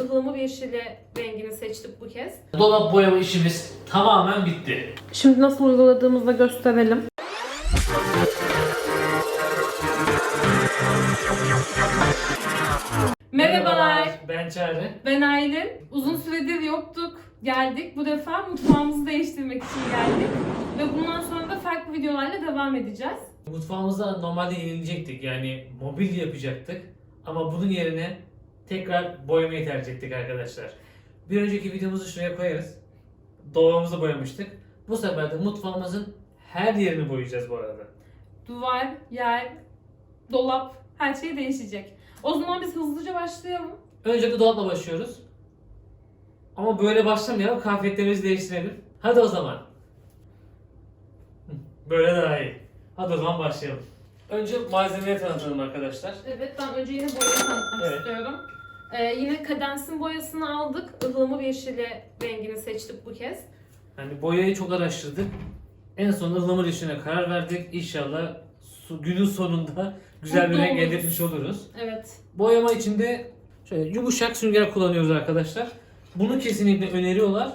ıhlamur yeşili rengini seçtik bu kez. Dolap boyama işimiz tamamen bitti. Şimdi nasıl uyguladığımızı da gösterelim. Merhabalar. Ben Çağrı. Ben Aylin. Uzun süredir yoktuk. Geldik. Bu defa mutfağımızı değiştirmek için geldik. Ve bundan sonra da farklı videolarla devam edeceğiz. Mutfağımızda normalde yenilecektik yani mobilya yapacaktık. Ama bunun yerine tekrar boyamayı tercih ettik arkadaşlar. Bir önceki videomuzu şuraya koyarız. Dolabımızı boyamıştık. Bu sefer de mutfağımızın her yerini boyayacağız bu arada. Duvar, yer, dolap her şey değişecek. O zaman biz hızlıca başlayalım. Önce dolapla başlıyoruz. Ama böyle başlamayalım. Kıyafetlerimizi değiştirelim. Hadi o zaman. Böyle daha iyi. Hadi o zaman başlayalım. Önce malzemeleri tanıtalım arkadaşlar. Evet ben önce yine boyayı tanıtmak Evet. istiyorum. Ee, yine kadensin boyasını aldık. Ihlamur yeşili rengini seçtik bu kez. Yani boyayı çok araştırdık. En son ıhlamur işine karar verdik. İnşallah su, günün sonunda güzel bir Mutlu renk elde etmiş oluruz. Evet. Boyama içinde şöyle yumuşak sünger kullanıyoruz arkadaşlar. Bunu kesinlikle öneriyorlar.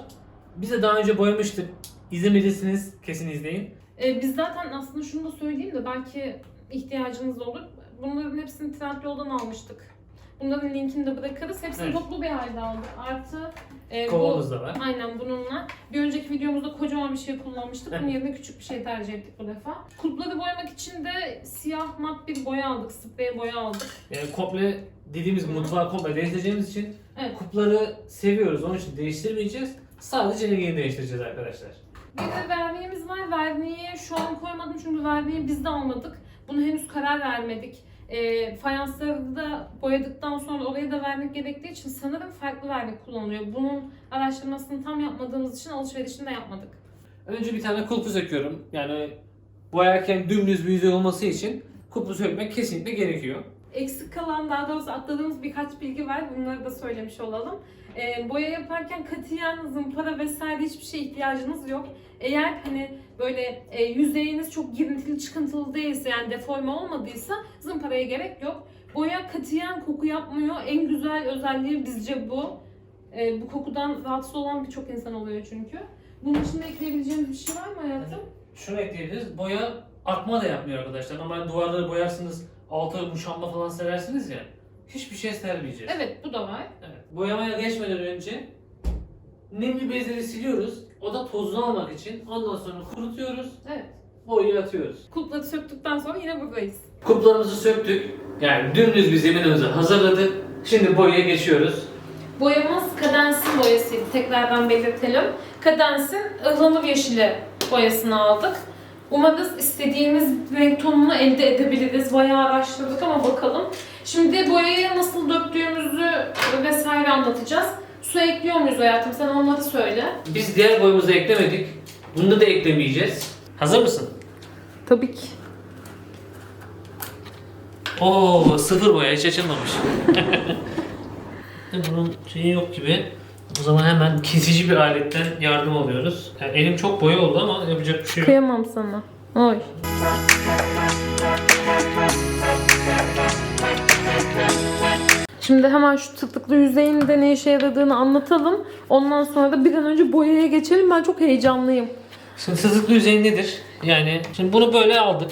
Biz de daha önce boyamıştık. İzlemediyseniz kesin izleyin. Ee, biz zaten aslında şunu da söyleyeyim de belki ihtiyacınız olur. Bunların hepsini Trendyol'dan almıştık. Bunların linkini de bırakırız. Hepsini Evet. toplu bir halde aldık. Artı e, bu, Kovamız da var. aynen bununla. Bir önceki videomuzda kocaman bir şey kullanmıştık. Bunun Evet. yerine küçük bir şey tercih ettik bu defa. Kulpları boyamak için de siyah mat bir boya aldık. Sprey boya aldık. Yani komple dediğimiz gibi mutfağı komple değiştireceğimiz için Evet. kupları seviyoruz. Onun için değiştirmeyeceğiz. Sadece rengini değiştireceğiz arkadaşlar. Bir de verniğimiz var. Verniği şu an koymadım çünkü verniği biz de almadık. Bunu henüz karar vermedik. E, fayansları da boyadıktan sonra oraya da vernik gerektiği için sanırım farklı vernik kullanılıyor. Bunun araştırmasını tam yapmadığımız için alışverişini de yapmadık. Önce bir tane kulpu söküyorum. Yani boyarken dümdüz bir yüzey olması için kulpu sökmek kesinlikle gerekiyor. Eksik kalan daha doğrusu atladığımız birkaç bilgi var. Bunları da söylemiş olalım. E, boya yaparken katiyen zımpara vesaire hiçbir şeye ihtiyacınız yok. Eğer hani böyle e, yüzeyiniz çok girintili çıkıntılı değilse yani deforme olmadıysa zımparaya gerek yok. Boya katiyen koku yapmıyor. En güzel özelliği bizce bu. E, bu kokudan rahatsız olan birçok insan oluyor çünkü. Bunun için de ekleyebileceğimiz bir şey var mı hayatım? Şunu ekleyebiliriz. Boya akma da yapmıyor arkadaşlar. Normal duvarları boyarsınız, alta muşamba falan serersiniz ya. Hiçbir şey sermeyeceğiz. Evet bu da var. Evet. Boyamaya geçmeden önce nemli bezleri siliyoruz. O da tozunu almak için. Ondan sonra kurutuyoruz. Evet. Boyayı atıyoruz. Kulpları söktükten sonra yine buradayız. Kuplarımızı söktük. Yani dümdüz bir zeminimizi hazırladık. Şimdi boyaya geçiyoruz. Boyamız kadensin boyasıydı. Tekrardan belirtelim. Kadensin ıhlamur yeşili boyasını aldık. Umarız istediğimiz renk tonunu elde edebiliriz. Bayağı araştırdık ama bakalım. Şimdi boyayı nasıl döktüğümüzü vesaire anlatacağız. Su ekliyor muyuz hayatım? Sen onları söyle. Biz diğer boyamızı eklemedik. Bunu da eklemeyeceğiz. Hazır mısın? Tabii ki. Oo sıfır boya hiç açılmamış. Bunun şeyi yok gibi. O zaman hemen kesici bir aletten yardım alıyoruz. Yani elim çok boya oldu ama yapacak bir şey yok. Kıyamam sana. Oy. Şimdi hemen şu tıklıklı yüzeyin de ne işe yaradığını anlatalım. Ondan sonra da bir an önce boyaya geçelim. Ben çok heyecanlıyım. Şimdi sızıklı yüzey nedir? Yani şimdi bunu böyle aldık.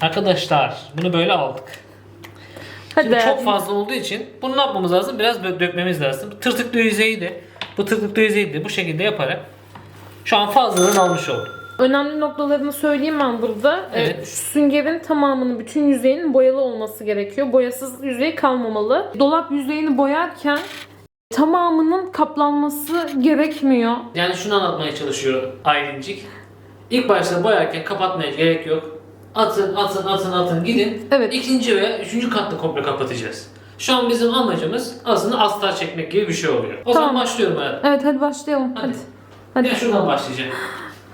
Arkadaşlar bunu böyle aldık. Hadi. Şimdi çok fazla olduğu için bunu ne yapmamız lazım? Biraz böyle dökmemiz lazım. Tırtıklı yüzeyi de bu tırtıklı yüzeyi de bu şekilde yaparak şu an fazlalığını almış olduk. Önemli noktalarını söyleyeyim ben burada. Evet. Ee, şu süngerin tamamının, bütün yüzeyinin boyalı olması gerekiyor. Boyasız yüzey kalmamalı. Dolap yüzeyini boyarken tamamının kaplanması gerekmiyor. Yani şunu anlatmaya çalışıyor Aylincik. İlk başta boyarken kapatmaya gerek yok. Atın, atın, atın, atın gidin. Evet. İkinci ve üçüncü katlı komple kapatacağız. Şu an bizim amacımız aslında astar çekmek gibi bir şey oluyor. O Tamam. zaman başlıyorum hayatım. Evet hadi başlayalım. Hadi. Hadi. Hadi. Ben şuradan başlayacağım.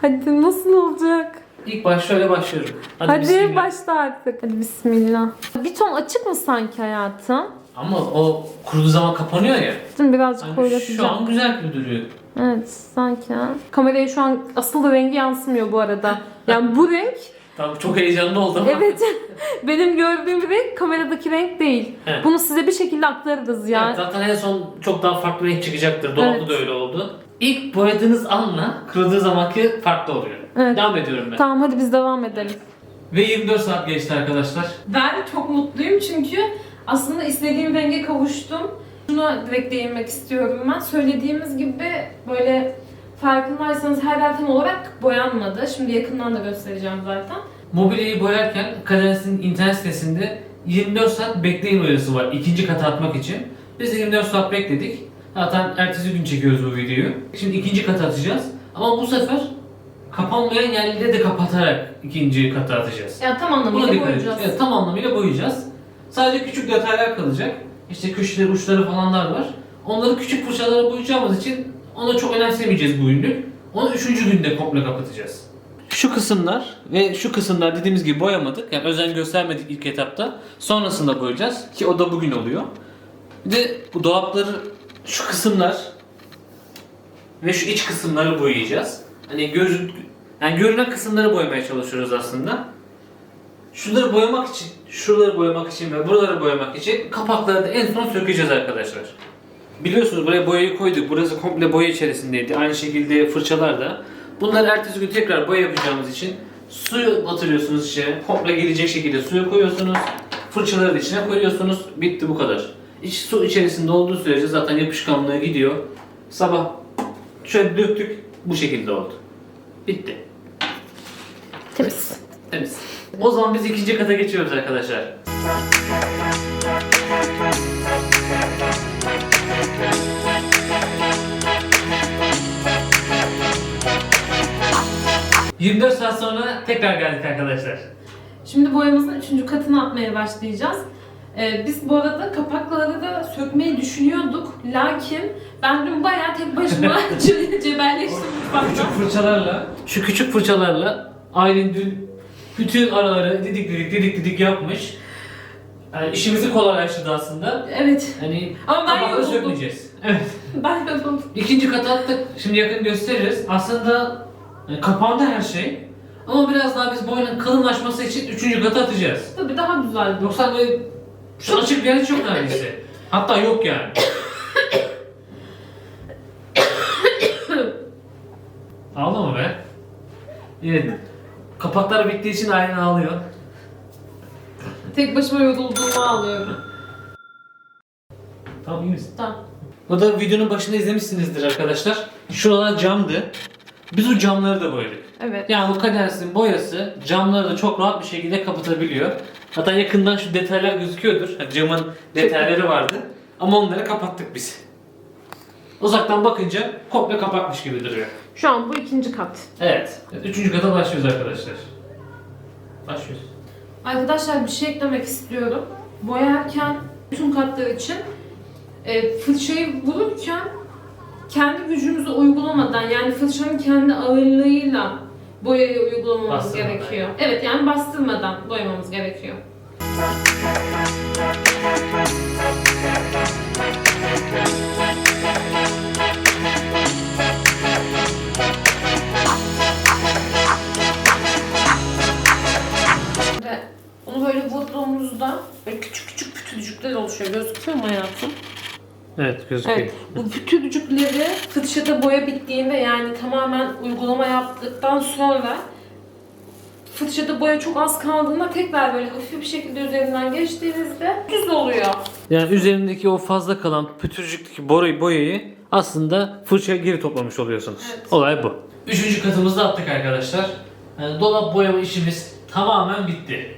Hadi nasıl olacak? İlk baş şöyle başlıyorum. Hadi, Hadi, bismillah. başla artık. Hadi bismillah. Bir ton açık mı sanki hayatım? Ama o kuruduğu zaman kapanıyor ya. Şimdi birazcık Hani koyulatacağım. şu an güzel gibi duruyor. Evet sanki ha. Kameraya şu an asıl rengi yansımıyor bu arada. Yani bu renk Tamam çok heyecanlı oldum. Evet. Benim gördüğüm renk kameradaki renk değil. Evet. Bunu size bir şekilde aktarırız ya. Evet, zaten en son çok daha farklı renk çıkacaktır. Dolapta Evet. da öyle oldu. İlk boyadığınız anla kırıldığı zamanki farklı oluyor. Evet. Devam ediyorum ben. Tamam hadi biz devam edelim. Ve 24 saat geçti arkadaşlar. Ben çok mutluyum çünkü aslında istediğim renge kavuştum. Şuna direkt değinmek istiyorum ben. Söylediğimiz gibi böyle farkındaysanız her yer tam olarak boyanmadı. Şimdi yakından da göstereceğim zaten. Mobilyayı boyarken Kadens'in internet sitesinde 24 saat bekleyin uyarısı var ikinci kata atmak için. Biz de 24 saat bekledik. Zaten ertesi gün çekiyoruz bu videoyu. Şimdi ikinci kata atacağız. Ama bu sefer kapanmayan yerleri de kapatarak ikinci kata atacağız. Yani tam Buna anlamıyla edeceğiz. boyayacağız. Evet, tam anlamıyla boyayacağız. Sadece küçük detaylar kalacak. İşte köşeleri, uçları falanlar var. Onları küçük fırçalara boyayacağımız için onu çok önemsemeyeceğiz bu ünlü. Onu üçüncü günde komple kapatacağız. Şu kısımlar ve şu kısımlar dediğimiz gibi boyamadık. Yani özen göstermedik ilk etapta. Sonrasında boyayacağız ki o da bugün oluyor. Bir de bu dolapları şu kısımlar ve şu iç kısımları boyayacağız. Hani göz yani görünen kısımları boyamaya çalışıyoruz aslında. Şunları boyamak için, şuraları boyamak için ve buraları boyamak için kapakları da en son sökeceğiz arkadaşlar. Biliyorsunuz buraya boyayı koyduk. Burası komple boya içerisindeydi. Aynı şekilde fırçalar da. Bunları ertesi gün tekrar boya yapacağımız için suyu batırıyorsunuz içine. Komple gelecek şekilde suyu koyuyorsunuz. Fırçaları da içine koyuyorsunuz. Bitti bu kadar. İç su içerisinde olduğu sürece zaten yapışkanlığı gidiyor. Sabah şöyle döktük. Bu şekilde oldu. Bitti. Temiz. Temiz. O zaman biz ikinci kata geçiyoruz arkadaşlar. ...24 saat sonra tekrar geldik arkadaşlar. Şimdi boyamızın üçüncü katını atmaya başlayacağız. Ee, biz bu arada kapakları da sökmeyi düşünüyorduk. Lakin ben dün bayağı tek başıma ce- cebelleştim mutfakta. Küçük fırçalarla, şu küçük fırçalarla Aylin dün bütün araları didik didik didik didik yapmış. Yani işimizi kolaylaştırdı aslında. Evet. Hani Ama ben kapakları yoruldum. sökmeyeceğiz. Evet. Ben yoruldum. İkinci kata attık. Şimdi yakın gösteririz. Aslında e, kapandı her şey. Ama biraz daha biz boyunun kalınlaşması için üçüncü kata atacağız. Tabii daha güzel. Yoksa böyle şu açık bir yer yok neredeyse. Hatta yok yani. Ağlama be. Evet. Kapaklar bittiği için aynen ağlıyor. Tek başıma yorulduğumu ağlıyorum. Tamam iyi misin? Tamam. Bu da videonun başında izlemişsinizdir arkadaşlar. Şuralar camdı. Biz o camları da boyadık. Evet. Yani bu kadensin boyası camları da çok rahat bir şekilde kapatabiliyor. Hatta yakından şu detaylar gözüküyordur. Hani camın detayları vardı. Ama onları kapattık biz. Uzaktan bakınca komple kapatmış gibi duruyor. Şu an bu ikinci kat. Evet. Üçüncü kata başlıyoruz arkadaşlar. Başlıyoruz. Arkadaşlar bir şey eklemek istiyorum. Boyarken bütün katlar için e, fırçayı vururken kendi gücümüzü uygulamadan yani fırçanın kendi ağırlığıyla boyayı uygulamamız Bastırmadan. gerekiyor. Evet yani bastırmadan boyamamız gerekiyor. Onu böyle vurduğumuzda böyle küçük küçük pütürcükler oluşuyor. Gözüküyor mu hayatım? Evet gözüküyor. Evet. Bu pütürcükleri fırçada boya bittiğinde yani tamamen uygulama yaptıktan sonra fırçada boya çok az kaldığında tekrar böyle hafif bir şekilde üzerinden geçtiğinizde düz oluyor. Yani üzerindeki o fazla kalan pütürcükteki boyayı, boyayı aslında fırçaya geri toplamış oluyorsunuz. Evet. Olay bu. Üçüncü katımızda attık arkadaşlar. Yani dolap boyama işimiz tamamen bitti.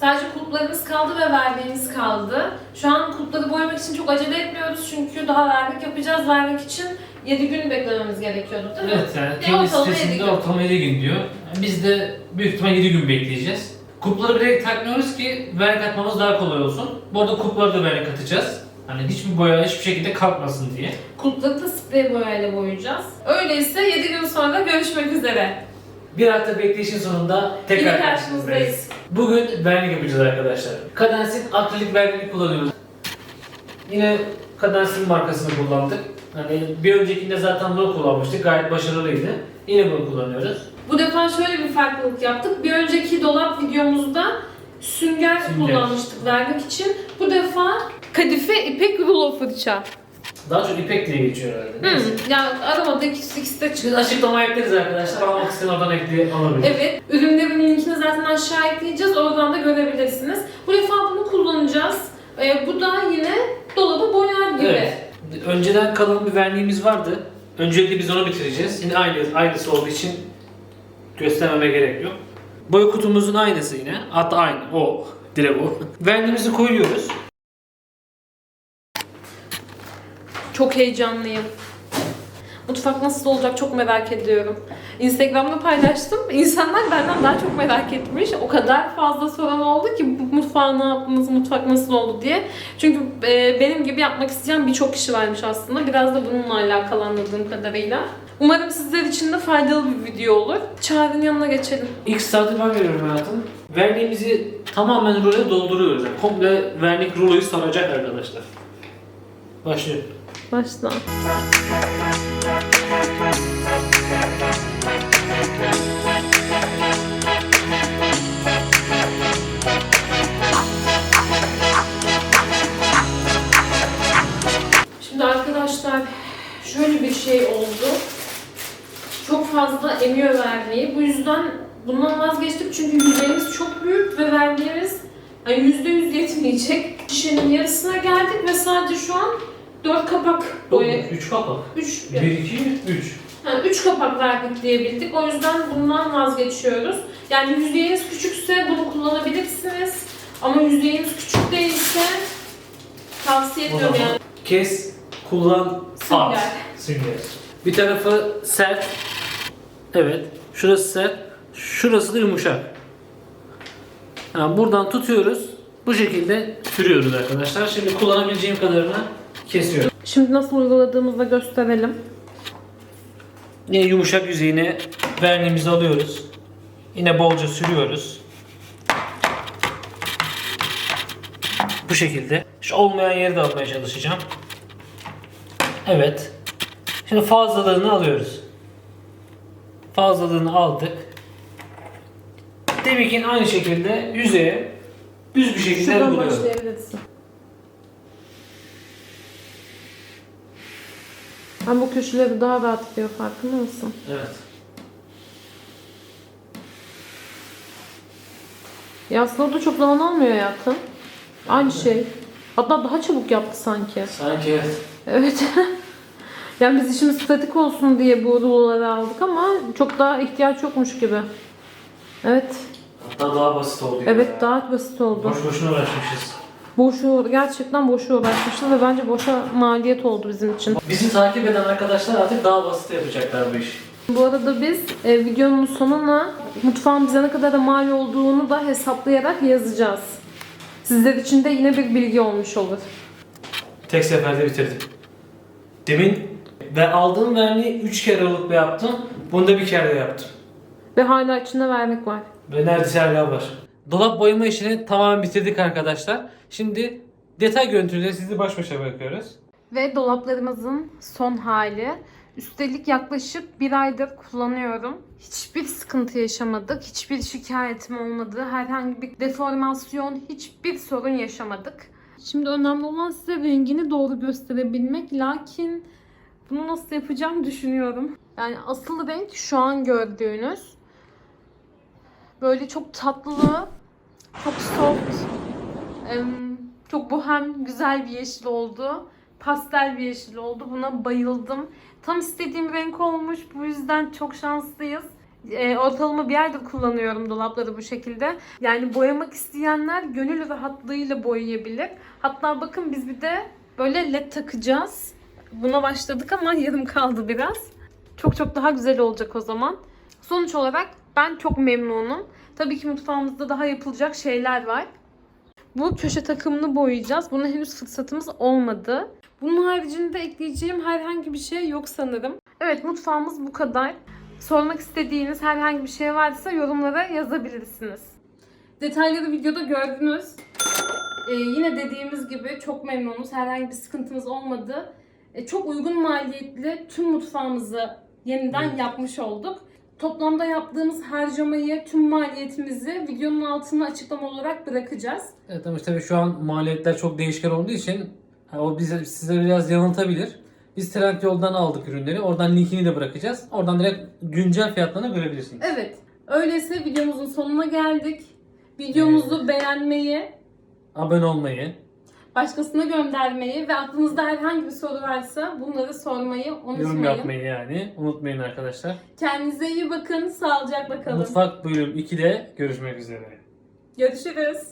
Sadece kulplarımız kaldı ve verdiğimiz kaldı. Şu an kulpları boyamak için çok acele etmiyoruz çünkü daha vernik yapacağız. Vernik için 7 gün beklememiz gerekiyordu değil mi? Evet yani Ya kendi ortalama sitesinde gün. ortalama 7 gün diyor. Yani Biz de büyük ihtimal 7 gün bekleyeceğiz. Kupları bilerek takmıyoruz ki vernik atmamız daha kolay olsun. Bu arada kupları da vernik atacağız. Hani hiçbir boya hiçbir şekilde kalkmasın diye. Kulpları da sprey boyayla boyayacağız. Öyleyse 7 gün sonra görüşmek üzere. Bir hafta bekleyişin sonunda tekrar Yine karşınızdayız. Bugün vernik yapacağız arkadaşlar. Kadensin akrilik verniğini kullanıyoruz. Yine Cadence'ın markasını kullandık. Hani bir öncekinde zaten bunu kullanmıştık. Gayet başarılıydı. Yine bunu kullanıyoruz. Bu defa şöyle bir farklılık yaptık. Bir önceki dolap videomuzda sünger, Sünger. kullanmıştık vermek için. Bu defa kadife ipek rulo fırça. Daha çok ipek diye geçiyor herhalde. Neyse. Hmm, ya aramada ikisi, ikisi de çıktı. Biz açıklamaya ekleriz arkadaşlar. Almak isteyen oradan ekleyi alabilir. Evet, ürünlerin linkini zaten aşağı ekleyeceğiz. Oradan da görebilirsiniz. Bu defa bunu kullanacağız. Ee, bu da yine dolabı boyar gibi. Evet. Önceden kalan bir verniğimiz vardı. Öncelikle biz onu bitireceğiz. Yine aynı aynısı olduğu için göstermeme gerek yok. Boya kutumuzun aynısı yine. Hatta aynı. O. Direkt o. Verniğimizi koyuyoruz. Çok heyecanlıyım. Mutfak nasıl olacak çok merak ediyorum. Instagram'da paylaştım. İnsanlar benden daha çok merak etmiş. O kadar fazla soran oldu ki mutfağı ne yaptınız, mutfak nasıl oldu diye. Çünkü e, benim gibi yapmak isteyen birçok kişi varmış aslında. Biraz da bununla alakalı anladığım kadarıyla. Umarım sizler için de faydalı bir video olur. Çağrı'nın yanına geçelim. İlk startı ben veriyorum hayatım. Verniğimizi tamamen ruloya dolduruyoruz. Komple vernik ruloyu saracak arkadaşlar. Başlıyorum. Başla. Şimdi arkadaşlar şöyle bir şey oldu. Çok fazla emiyor verniği. Bu yüzden bundan vazgeçtik çünkü yüzeyimiz çok büyük ve verniğimiz yani %100 yetmeyecek. Şişenin yarısına geldik ve sadece şu an 4 kapak boya 3 kapak. 3 1, 2, 3. yani üç kapak verdik diyebildik. O yüzden bundan vazgeçiyoruz. Yani yüzeyiniz küçükse bunu kullanabilirsiniz. Ama yüzeyiniz küçük değilse tavsiye ediyorum yani. kes, kullan, at. Sünger. Bir tarafı sert. Evet. Şurası sert. Şurası da yumuşak. Yani buradan tutuyoruz. Bu şekilde sürüyoruz arkadaşlar. Şimdi kullanabileceğim kadarını kesiyorum. Şimdi nasıl uyguladığımızı gösterelim. Yine yumuşak yüzeyine verniğimizi alıyoruz. Yine bolca sürüyoruz. Bu şekilde. Şu olmayan yeri de almaya çalışacağım. Evet. Şimdi fazlalığını alıyoruz. Fazlalığını aldık. Deminkin aynı şekilde yüzeye düz bir şekilde Şuradan uyguluyorum. başlayabiliriz. Ben bu köşeleri daha rahat gidiyor farkında mısın? Evet. Ya aslında o da çok zaman almıyor hayatım. Aynı şey. Hatta daha çabuk yaptı sanki. Sanki evet. Evet. yani biz işimiz pratik olsun diye bu ruloları aldık ama çok daha ihtiyaç yokmuş gibi. Evet. Hatta daha basit oldu. Evet ya. daha basit oldu. Boş boşuna uğraşmışız. Boşu gerçekten boşu uğraşmışız ve bence boşa maliyet oldu bizim için. Bizi takip eden arkadaşlar artık daha basit yapacaklar bu işi. Bu arada biz e, videonun sonuna mutfağın bize ne kadar da mal olduğunu da hesaplayarak yazacağız. Sizler için de yine bir bilgi olmuş olur. Tek seferde bitirdim. Demin ve aldığım verniği 3 kere alıp yaptım. Bunu da bir kere de yaptım. Ve hala içinde vermek var. Ve neredeyse hala var. Dolap boyama işini tamamen bitirdik arkadaşlar. Şimdi detay görüntüleri sizi baş başa bırakıyoruz. Ve dolaplarımızın son hali. Üstelik yaklaşık bir aydır kullanıyorum. Hiçbir sıkıntı yaşamadık. Hiçbir şikayetim olmadı. Herhangi bir deformasyon, hiçbir sorun yaşamadık. Şimdi önemli olan size rengini doğru gösterebilmek. Lakin bunu nasıl yapacağım düşünüyorum. Yani asıl renk şu an gördüğünüz. Böyle çok tatlı, çok soft, çok bohem, güzel bir yeşil oldu. Pastel bir yeşil oldu. Buna bayıldım. Tam istediğim renk olmuş. Bu yüzden çok şanslıyız. E, ortalama bir aydır kullanıyorum dolapları bu şekilde. Yani boyamak isteyenler gönül rahatlığıyla boyayabilir. Hatta bakın biz bir de böyle led takacağız. Buna başladık ama yarım kaldı biraz. Çok çok daha güzel olacak o zaman. Sonuç olarak ben çok memnunum. Tabii ki mutfağımızda daha yapılacak şeyler var. Bu köşe takımını boyayacağız. Buna henüz fırsatımız olmadı. Bunun haricinde ekleyeceğim herhangi bir şey yok sanırım. Evet mutfağımız bu kadar. Sormak istediğiniz herhangi bir şey varsa yorumlara yazabilirsiniz. Detayları videoda gördünüz. Ee, yine dediğimiz gibi çok memnunuz. Herhangi bir sıkıntımız olmadı. Ee, çok uygun maliyetli tüm mutfağımızı yeniden yapmış olduk. Toplamda yaptığımız harcamayı, tüm maliyetimizi videonun altına açıklama olarak bırakacağız. Evet ama tabii şu an maliyetler çok değişken olduğu için ha, o bize size biraz yanıltabilir. Biz Trendyol'dan aldık ürünleri. Oradan linkini de bırakacağız. Oradan direkt güncel fiyatlarını görebilirsiniz. Evet. Öyleyse videomuzun sonuna geldik. Videomuzu beğenmeyi, Abone olmayı, başkasına göndermeyi ve aklınızda herhangi bir soru varsa bunları sormayı unutmayın. yorum yapmayı yani unutmayın arkadaşlar. Kendinize iyi bakın. Sağlıcakla kalın. Mutfak bölüm 2'de görüşmek üzere. Görüşürüz.